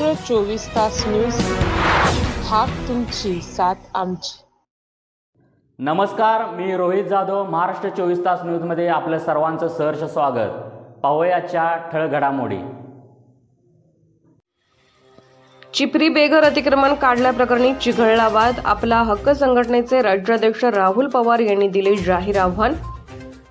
चोवीस तास न्यूज हाक तुमची साथ आमची. नमस्कार मी रोहित जाधव महाराष्ट्र चोवीस तास न्यूजमध्ये आपलं सर्वांचं सहर्ष स्वागत. पाहूयाच्या ठळक घडामोडी. चिपरी बेघर अतिक्रमण काढल्याप्रकरणी चिघळला वाद. आपला हक्क संघटनेचे राज्याध्यक्ष राहुल पवार यांनी दिले जाहीर आव्हान.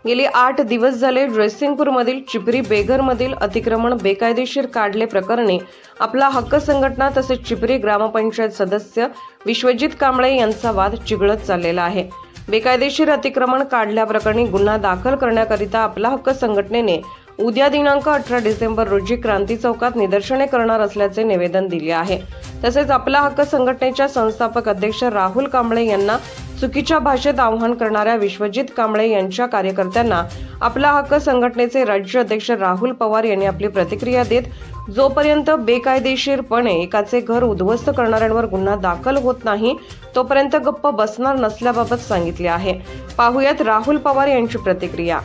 गेली आठ दिवस झाले ड्रेसिंगपूरमधील चिपरी बेघरमधील अतिक्रमण बेकायदेशीर काढले प्रकरणी आपला हक्क संघटना तसेच चिपरी ग्रामपंचायत सदस्य विश्वजित कांबळे यांचा वाद चिघळत चाललेला आहे. बेकायदेशीर अतिक्रमण काढल्याप्रकरणी गुन्हा दाखल करण्याकरिता आपला हक्क संघटनेने उद्या दिनांक अठरा डिसेंबर रोजी क्रांती चौकात निदर्शने करणार असल्याचे निवेदन दिले आहे. तसेच आपला हक्क संघटनेच्या संस्थापक अध्यक्ष राहुल कांबळे यांना चुकीच्या भाषेत आव्हान करणाऱ्या विश्वजित कांबळे यांच्या कार्यकर्त्यांना आपला हक्क संघटनेचे राज्य अध्यक्ष राहुल पवार यांनी आपली प्रतिक्रिया देत जोपर्यंत बेकायदेशीरपणे एकाचे घर उद्ध्वस्त करणाऱ्यांवर गुन्हा दाखल होत नाही तोपर्यंत गप्प बसणार नसल्याबाबत सांगितले आहे. पाहुयात राहुल पवार यांची प्रतिक्रिया.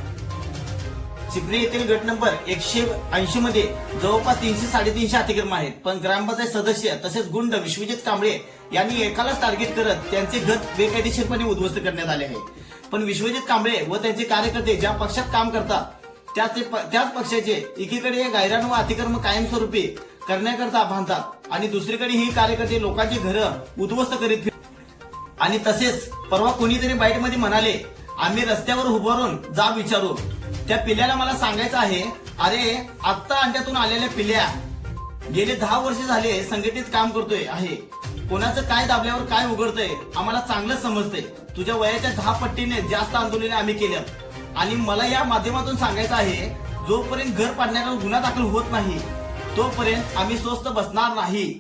चिपरी येथील गट नंबर एकशे ऐंशी मध्ये जवळपास तीनशे साडेतीनशे अतिक्रम आहेत. पण ग्रामपंचायत सदस्य तसेच गुंड विश्वजित कांबळे यांनी एकालाच टार्गेट करत त्यांचे गट बेकायदेशीरपणे उद्ध्वस्त करण्यात आले आहे. पण विश्वजित कांबळे व त्यांचे कार्यकर्ते ज्या पक्षात काम करतात त्याच त्याच पक्षाचे एकीकडे हे गायरान व अतिक्रम कायमस्वरूपी करण्याकरता बांधतात आणि दुसरीकडे ही कार्यकर्ते लोकांची घरं उद्ध्वस्त करीत आणि तसेच परवा कोणीतरी बाईटमध्ये म्हणाले आम्ही रस्त्यावर उभारून जा विचारू. त्या पिल्याला मला सांगायचं आहे अरे आत्ता अंड्यातून आलेल्या पिल्या. गेले दहा वर्ष झाले संघटित काम करतोय आहे. कोणाचं काय दाबल्यावर काय उघडतंय आम्हाला चांगलंच समजतंय. तुझ्या वयाच्या दहा पट्टीने जास्त आंदोलने आम्ही केल्यात. आणि मला या माध्यमातून सांगायचं आहे जोपर्यंत घर पाडण्याचा गुन्हा दाखल होत नाही तोपर्यंत आम्ही स्वस्त बसणार नाही.